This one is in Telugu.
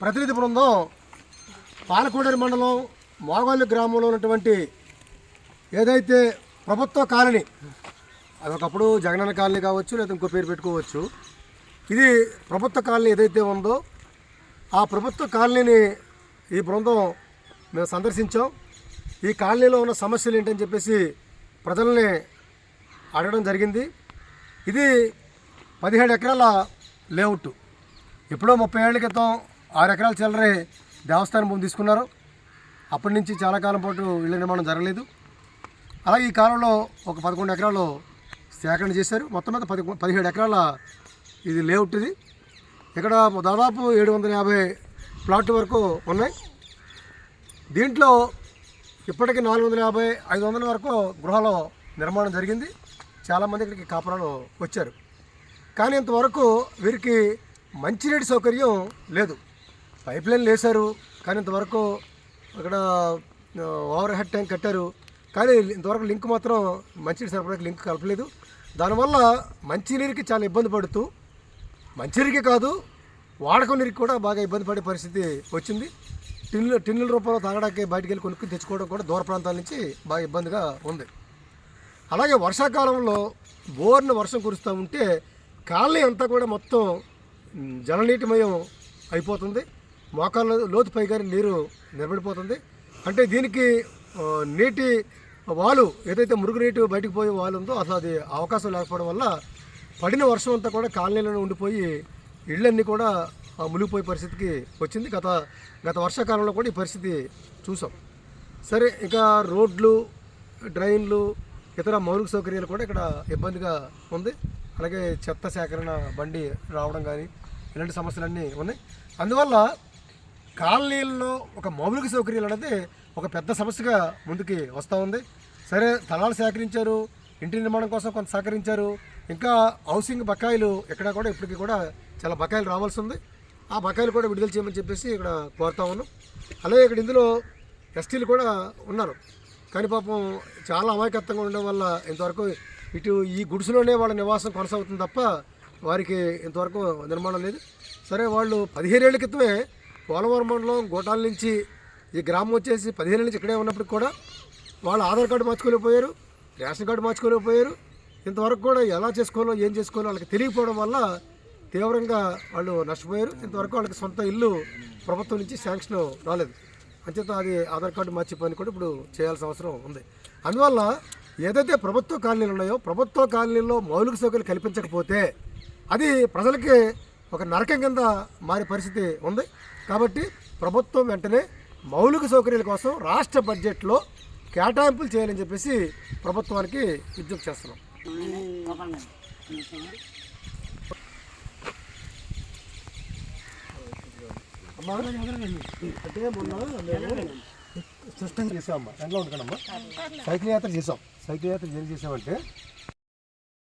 ప్రతినిధి బృందం పాలకోడేరు మండలం మోగోలు గ్రామంలో ఉన్నటువంటి ఏదైతే ప్రభుత్వ కాలనీ అది ఒకప్పుడు జగనన్న కాలనీ కావచ్చు లేదా ఇంకో పేరు పెట్టుకోవచ్చు. ఇది ప్రభుత్వ కాలనీ ఏదైతే ఉందో ఆ ప్రభుత్వ కాలనీని ఈ బృందం మేము సందర్శించాం. ఈ కాలనీలో ఉన్న సమస్యలు ఏంటని చెప్పేసి ప్రజల్ని అడగడం జరిగింది. ఇది పదిహేడు ఎకరాల లేఅవుట్. ఎప్పుడో ముప్పై ఏళ్ళ క్రితం ఆరు ఎకరాల చిల్లరే దేవస్థానం భూమి తీసుకున్నారు. అప్పటి నుంచి చాలా కాలం పాటు ఇళ్ళ నిర్మాణం జరగలేదు. అలాగే ఈ కాలంలో ఒక పదకొండు ఎకరాలు సేకరణ చేశారు. మొత్తం మీద పది పదిహేడు ఎకరాల ఇది లేఅవుట్ ఇది. ఇక్కడ దాదాపు ఏడు వందల యాభై ప్లాట్ వరకు ఉన్నాయి. దీంట్లో ఇప్పటికి నాలుగు వందల యాభై ఐదు వందల వరకు గృహాలు నిర్మాణం జరిగింది. చాలామంది ఇక్కడికి కాపురాలు వచ్చారు. కానీ ఇంతవరకు వీరికి మంచినీటి సౌకర్యం లేదు. పైప్ లైన్ వేశారు కానీ ఇంతవరకు అక్కడ ఓవర్ హెడ్ ట్యాంక్ కట్టారు. కానీ ఇంతవరకు లింక్ మాత్రం మంచినీటి సరఫరాకి లింక్ కలపలేదు. దానివల్ల మంచినీరికి చాలా ఇబ్బంది పడుతూ మంచినీరుకే కాదు వాడకం నీరికి కూడా బాగా ఇబ్బంది పడే పరిస్థితి వచ్చింది. టిన్నుల టిన్నుల రూపంలో తాగడానికి బయటికి వెళ్ళి కొనుక్కు తెచ్చుకోవడం కూడా దూర ప్రాంతాల నుంచి బాగా ఇబ్బందిగా ఉంది. అలాగే వర్షాకాలంలో బోర్న వర్షం కురుస్తూ ఉంటే కాలనీ అంతా కూడా మొత్తం జలనీటిమయం అయిపోతుంది. మోకాళ్ళ లోతు పైగా నీరు నిలబడిపోతుంది. అంటే దీనికి నీటి వాలు ఏదైతే మురుగునీటి బయటకు పోయే వాలు ఉందో అసలు అది అవకాశం లేకపోవడం వల్ల పడిన వర్షం అంతా కూడా కాలనీలోనే ఉండిపోయి ఇళ్ళన్నీ కూడా మునిగిపోయే పరిస్థితికి వచ్చింది. గత గత వర్షాకాలంలో కూడా ఈ పరిస్థితి చూసాం. సరే ఇంకా రోడ్లు డ్రైన్లు ఇతర మౌలిక సౌకర్యాలు కూడా ఇక్కడ ఇబ్బందిగా ఉంది. అలాగే చెత్త సేకరణ బండి రావడం కానీ ఇలాంటి సమస్యలన్నీ ఉన్నాయి. అందువల్ల కాలనీల్లో ఒక మౌలిక సౌకర్యాలు అనేది ఒక పెద్ద సమస్యగా ముందుకి వస్తూ ఉంది. సరే స్థలాలు సేకరించారు ఇంటి నిర్మాణం కోసం కొంత సహకరించారు ఇంకా హౌసింగ్ బకాయిలు ఇక్కడ కూడా ఇప్పటికీ కూడా చాలా బకాయిలు రావాల్సి ఉంది. ఆ బకాయిలు కూడా విడుదల చేయమని చెప్పేసి ఇక్కడ కోరుతా ఉన్నాం. అలాగే ఇక్కడ ఇందులో ఎస్టీలు కూడా ఉన్నారు. కానీ పాపం చాలా అమాయకత్వంగా ఉండడం వల్ల ఇంతవరకు ఇటు ఈ గుడిసెలోనే వాళ్ళ నివాసం కొనసాగుతుంది తప్ప వారికి ఇంతవరకు నిర్మాణం లేదు. సరే వాళ్ళు పదిహేనేళ్ళ క్రితమే పోలవరం మండలం గోటాల నుంచి ఈ గ్రామం వచ్చేసి పదిహేను నుంచి ఇక్కడే ఉన్నప్పటికి కూడా వాళ్ళు ఆధార్ కార్డు మార్చుకోలేకపోయారు రేషన్ కార్డు మార్చుకోలేకపోయారు. ఇంతవరకు కూడా ఎలా చేసుకోవాలో ఏం చేసుకోవాలో వాళ్ళకి తెలియకపోవడం వల్ల తీవ్రంగా వాళ్ళు నష్టపోయారు. ఇంతవరకు వాళ్ళకి సొంత ఇల్లు ప్రభుత్వం నుంచి శాంక్షన్ రాలేదు. అంచేత అది ఆధార్ కార్డు మార్చే పని కూడా ఇప్పుడు చేయాల్సిన అవసరం ఉంది. అందువల్ల ఏదైతే ప్రభుత్వ కాలనీలు ఉన్నాయో ప్రభుత్వ కాలనీల్లో మౌలిక సౌకర్యాలు కల్పించకపోతే అది ప్రజలకి ఒక నరకం కింద మారే పరిస్థితి ఉంది. కాబట్టి ప్రభుత్వం వెంటనే మౌలిక సౌకర్యాల కోసం రాష్ట్ర బడ్జెట్లో కేటాయింపులు చేయాలని చెప్పేసి ప్రభుత్వానికి విజ్ఞప్తి చేస్తున్నాం. అమ్మా అంటే మొన్న సిస్టం చేసాం అమ్మ చేసామమ్మా. ఎంట్లో ఉండకనమ్మా. సైకిల్ యాత్ర చేసాం. సైకిల్ యాత్ర ఏం చేసామంటే